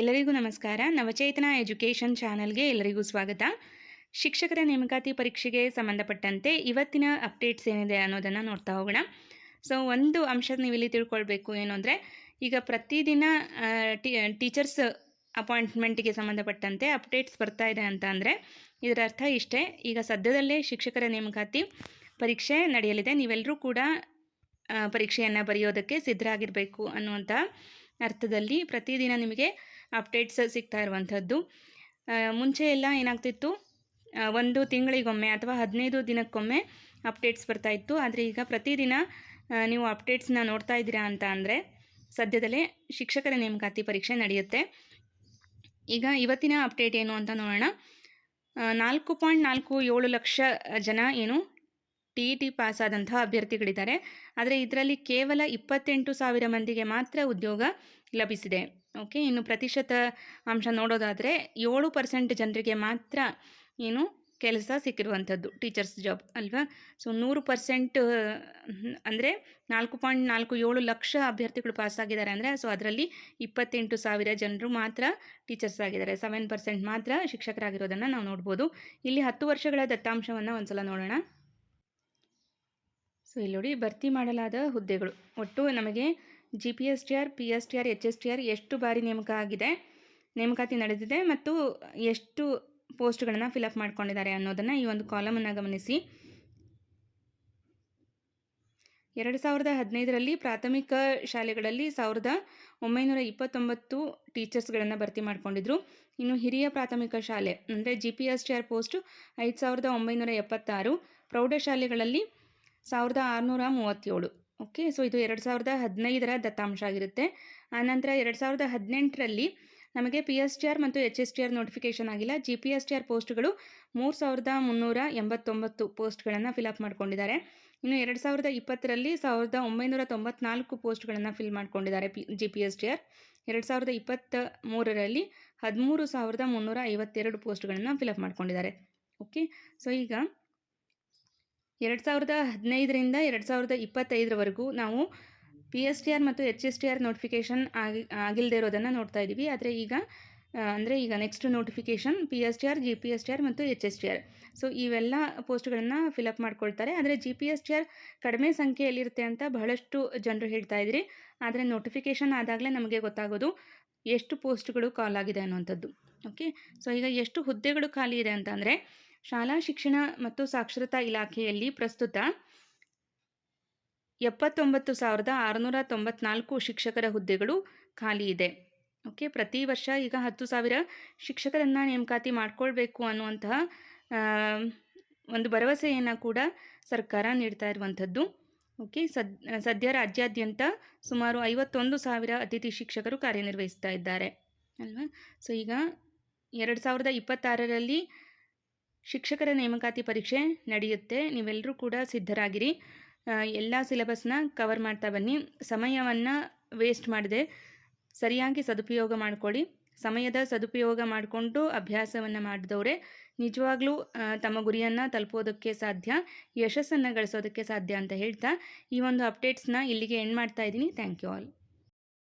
ಎಲ್ಲರಿಗೂ ನಮಸ್ಕಾರ. ನವಚೇತನ ಎಜುಕೇಷನ್ ಚಾನಲ್ಗೆ ಎಲ್ಲರಿಗೂ ಸ್ವಾಗತ. ಶಿಕ್ಷಕರ ನೇಮಕಾತಿ ಪರೀಕ್ಷೆಗೆ ಸಂಬಂಧಪಟ್ಟಂತೆ ಇವತ್ತಿನ ಅಪ್ಡೇಟ್ಸ್ ಏನಿದೆ ಅನ್ನೋದನ್ನು ನೋಡ್ತಾ ಹೋಗೋಣ. ಸೊ, ಒಂದು ಅಂಶ ನೀವು ಇಲ್ಲಿ ತಿಳ್ಕೊಳ್ಬೇಕು ಏನು ಅಂದರೆ, ಈಗ ಪ್ರತಿದಿನ ಟೀ, ಟೀಚರ್ಸ್ ಅಪಾಯಿಂಟ್ಮೆಂಟಿಗೆ ಸಂಬಂಧಪಟ್ಟಂತೆ ಅಪ್ಡೇಟ್ಸ್ ಬರ್ತಾ ಇದೆ ಅಂತ ಅಂದರೆ, ಇದರ ಅರ್ಥ ಇಷ್ಟೇ. ಈಗ ಸದ್ಯದಲ್ಲೇ ಶಿಕ್ಷಕರ ನೇಮಕಾತಿ ಪರೀಕ್ಷೆ ನಡೆಯಲಿದೆ. ನೀವೆಲ್ಲರೂ ಕೂಡ ಪರೀಕ್ಷೆಯನ್ನು ಬರೆಯೋದಕ್ಕೆ ಸಿದ್ಧರಾಗಿರಬೇಕು ಅನ್ನುವಂಥ ಅರ್ಥದಲ್ಲಿ ಪ್ರತಿದಿನ ನಿಮಗೆ ಅಪ್ಡೇಟ್ಸ್ ಸಿಗ್ತಾ ಇರುವಂಥದ್ದು. ಮುಂಚೆ ಎಲ್ಲ ಏನಾಗ್ತಿತ್ತು? ಒಂದು ತಿಂಗಳಿಗೊಮ್ಮೆ ಅಥವಾ ಹದಿನೈದು ದಿನಕ್ಕೊಮ್ಮೆ ಅಪ್ಡೇಟ್ಸ್ ಬರ್ತಾ ಇತ್ತು. ಆದರೆ ಈಗ ಪ್ರತಿದಿನ ನೀವು ಅಪ್ಡೇಟ್ಸ್ನ ನೋಡ್ತಾ ಇದ್ದೀರಾ ಅಂತ ಅಂದರೆ ಸದ್ಯದಲ್ಲೇ ಶಿಕ್ಷಕರ ನೇಮಕಾತಿ ಪರೀಕ್ಷೆ ನಡೆಯುತ್ತೆ. ಈಗ ಇವತ್ತಿನ ಅಪ್ಡೇಟ್ ಏನು ಅಂತ ನೋಡೋಣ. ನಾಲ್ಕು ಪಾಯಿಂಟ್ ನಾಲ್ಕು ಏಳು ಲಕ್ಷ ಜನ ಏನು ಟಿ ಇ ಟಿ ಪಾಸ್ ಆದಂತಹ ಅಭ್ಯರ್ಥಿಗಳಿದ್ದಾರೆ. ಆದರೆ ಇದರಲ್ಲಿ ಕೇವಲ ಇಪ್ಪತ್ತೆಂಟು ಸಾವಿರ ಮಂದಿಗೆ ಮಾತ್ರ ಉದ್ಯೋಗ ಲಭಿಸಿದೆ. ಓಕೆ, ಇನ್ನು ಪ್ರತಿಶತ ಅಂಶ ನೋಡೋದಾದರೆ ಏಳು ಪರ್ಸೆಂಟ್ ಜನರಿಗೆ ಮಾತ್ರ ಏನು ಕೆಲಸ ಸಿಕ್ಕಿರುವಂಥದ್ದು, ಟೀಚರ್ಸ್ ಜಾಬ್ ಅಲ್ವಾ? ಸೊ, ನೂರು ಪರ್ಸೆಂಟ್, ಅಂದರೆ ನಾಲ್ಕು ಪಾಯಿಂಟ್ ನಾಲ್ಕು ಏಳು ಲಕ್ಷ ಅಭ್ಯರ್ಥಿಗಳು ಪಾಸ್ ಆಗಿದ್ದಾರೆ ಅಂದರೆ, ಸೊ, ಅದರಲ್ಲಿ ಇಪ್ಪತ್ತೆಂಟು ಸಾವಿರ ಜನರು ಮಾತ್ರ ಟೀಚರ್ಸ್ ಆಗಿದ್ದಾರೆ. ಸೆವೆನ್ ಪರ್ಸೆಂಟ್ ಮಾತ್ರ ಶಿಕ್ಷಕರಾಗಿರೋದನ್ನು ನಾವು ನೋಡ್ಬೋದು. ಇಲ್ಲಿ ಹತ್ತು ವರ್ಷಗಳ ದತ್ತಾಂಶವನ್ನು ಒಂದ್ಸಲ ನೋಡೋಣ. ಸೊ ಇಲ್ಲಿ ನೋಡಿ ಭರ್ತಿ ಮಾಡಲಾದ ಹುದ್ದೆಗಳು. ಒಟ್ಟು ನಮಗೆ G P S T R P S T R H S T R ಎಷ್ಟು ಬಾರಿ ನೇಮಕ ಆಗಿದೆ ನೇಮಕಾತಿ ನಡೆದಿದೆ ಮತ್ತು ಎಷ್ಟು ಪೋಸ್ಟ್ಗಳನ್ನು ಫಿಲಪ್ ಮಾಡ್ಕೊಂಡಿದ್ದಾರೆ ಅನ್ನೋದನ್ನು ಈ ಒಂದು ಕಾಲಮನ್ನು ಗಮನಿಸಿ. ಎರಡು ಸಾವಿರದ ಹದಿನೈದರಲ್ಲಿ ಪ್ರಾಥಮಿಕ ಶಾಲೆಗಳಲ್ಲಿ ಸಾವಿರದ ಒಂಬೈನೂರ ಇಪ್ಪತ್ತೊಂಬತ್ತು ಟೀಚರ್ಸ್ಗಳನ್ನು ಭರ್ತಿ ಮಾಡಿಕೊಂಡಿದ್ರು. ಇನ್ನು ಹಿರಿಯ ಪ್ರಾಥಮಿಕ ಶಾಲೆ, ಅಂದರೆ G P S T R post ಐದು ಸಾವಿರದ ಒಂಬೈನೂರ ಎಪ್ಪತ್ತಾರು ಪ್ರೌಢಶಾಲೆಗಳಲ್ಲಿ ಸಾವಿರದ ಆರುನೂರ ಮೂವತ್ತೇಳು. ಓಕೆ ಸೊ ಇದು ಎರಡು ಸಾವಿರದ ಹದಿನೈದರ ದತ್ತಾಂಶ ಆಗಿರುತ್ತೆ. ಆನಂತರ ಎರಡು ಸಾವಿರದ ಹದಿನೆಂಟರಲ್ಲಿ ನಮಗೆ ಪಿ ಎಸ್ ಟಿ ಆರ್ ಮತ್ತು H S T R notification ಆಗಿಲ್ಲ. G P S T R ಪೋಸ್ಟ್ಗಳು ಮೂರು ಸಾವಿರದ ಮುನ್ನೂರ ಎಂಬತ್ತೊಂಬತ್ತು ಪೋಸ್ಟ್ಗಳನ್ನು ಫಿಲಪ್ ಮಾಡ್ಕೊಂಡಿದ್ದಾರೆ. ಇನ್ನು ಎರಡು ಸಾವಿರದ ಇಪ್ಪತ್ತರಲ್ಲಿ ಸಾವಿರದ ಒಂಬೈನೂರ ತೊಂಬತ್ನಾಲ್ಕು ಪೋಸ್ಟ್ಗಳನ್ನು ಫಿಲ್ ಮಾಡ್ಕೊಂಡಿದ್ದಾರೆ P, G P S T R ಎರಡು ಸಾವಿರದ ಇಪ್ಪತ್ತ ಮೂರರಲ್ಲಿ ಹದಿಮೂರು ಸಾವಿರದ ಮುನ್ನೂರ ಐವತ್ತೆರಡು ಪೋಸ್ಟ್ಗಳನ್ನು ಫಿಲಪ್ ಮಾಡ್ಕೊಂಡಿದ್ದಾರೆ. ಓಕೆ ಸೊ ಈಗ ಎರಡು ಸಾವಿರದ ಹದಿನೈದರಿಂದ ಎರಡು ಸಾವಿರದ ಇಪ್ಪತ್ತೈದರವರೆಗೂ ನಾವು ಪಿ ಎಸ್ ಟಿ ಆರ್ ಮತ್ತು H S T R notification ಆಗಿ ಆಗಿಲ್ಲದೆ ಇರೋದನ್ನು ನೋಡ್ತಾ ಇದ್ದೀವಿ. ಆದರೆ ಈಗ ಅಂದರೆ ಈಗ next notification P S T R G P S T R ಮತ್ತು H S T R so ಇವೆಲ್ಲ ಪೋಸ್ಟ್ಗಳನ್ನು ಫಿಲಪ್ ಮಾಡ್ಕೊಳ್ತಾರೆ. ಆದರೆ G P S T R ಕಡಿಮೆ ಸಂಖ್ಯೆಯಲ್ಲಿರುತ್ತೆ ಅಂತ ಬಹಳಷ್ಟು ಜನರು ಹೇಳ್ತಾ ಇದ್ರಿ. ಆದರೆ ನೋಟಿಫಿಕೇಷನ್ ಆದಾಗಲೇ ನಮಗೆ ಗೊತ್ತಾಗೋದು ಎಷ್ಟು ಪೋಸ್ಟ್ಗಳು ಕಾಲಾಗಿದೆ ಅನ್ನುವಂಥದ್ದು. ಓಕೆ ಸೊ ಈಗ ಎಷ್ಟು ಹುದ್ದೆಗಳು ಖಾಲಿ ಇದೆ ಅಂತ ಅಂದರೆ ಶಾಲಾ ಶಿಕ್ಷಣ ಮತ್ತು ಸಾಕ್ಷರತಾ ಇಲಾಖೆಯಲ್ಲಿ ಪ್ರಸ್ತುತ ಎಪ್ಪತ್ತೊಂಬತ್ತು ಸಾವಿರದ ಆರುನೂರ ತೊಂಬತ್ನಾಲ್ಕು ಶಿಕ್ಷಕರ ಹುದ್ದೆಗಳು ಖಾಲಿ ಇದೆ. ಓಕೆ ಪ್ರತಿ ವರ್ಷ ಈಗ ಹತ್ತು ಸಾವಿರ ಶಿಕ್ಷಕರನ್ನು ನೇಮಕಾತಿ ಮಾಡಿಕೊಳ್ಬೇಕು ಅನ್ನುವಂತಹ ಒಂದು ಭರವಸೆಯನ್ನು ಕೂಡ ಸರ್ಕಾರ ನೀಡ್ತಾ ಇರುವಂಥದ್ದು. ಓಕೆ, ಸದ್, ಸದ್ಯ ರಾಜ್ಯಾದ್ಯಂತ ಸುಮಾರು ಐವತ್ತೊಂದು ಸಾವಿರ ಅತಿಥಿ ಶಿಕ್ಷಕರು ಕಾರ್ಯನಿರ್ವಹಿಸ್ತಾ ಇದ್ದಾರೆ ಅಲ್ವಾ? ಸೊ, ಈಗ ಎರಡು ಸಾವಿರದ ಇಪ್ಪತ್ತಾರರಲ್ಲಿ ಶಿಕ್ಷಕರ ನೇಮಕಾತಿ ಪರೀಕ್ಷೆ ನಡೆಯುತ್ತೆ. ನೀವೆಲ್ಲರೂ ಕೂಡ ಸಿದ್ಧರಾಗಿರಿ. ಎಲ್ಲ ಸಿಲೆಬಸ್ನ ಕವರ್ ಮಾಡ್ತಾ ಬನ್ನಿ. ಸಮಯವನ್ನು ವೇಸ್ಟ್ ಮಾಡದೆ ಸರಿಯಾಗಿ ಸದುಪಯೋಗ ಮಾಡಿಕೊಳ್ಳಿ. ಸಮಯದ ಸದುಪಯೋಗ ಮಾಡಿಕೊಂಡು ಅಭ್ಯಾಸವನ್ನು ಮಾಡಿದವರೇ ನಿಜವಾಗ್ಲೂ ತಮ್ಮ ಗುರಿಯನ್ನು ತಲುಪೋದಕ್ಕೆ ಸಾಧ್ಯ, ಯಶಸ್ಸನ್ನು ಗಳಿಸೋದಕ್ಕೆ ಸಾಧ್ಯ ಅಂತ ಹೇಳ್ತಾ ಈ ಒಂದು ಅಪ್ಡೇಟ್ಸ್ನ ಇಲ್ಲಿಗೆ ಎಂಡ್ ಮಾಡ್ತಾ ಇದ್ದೀನಿ. Thank you all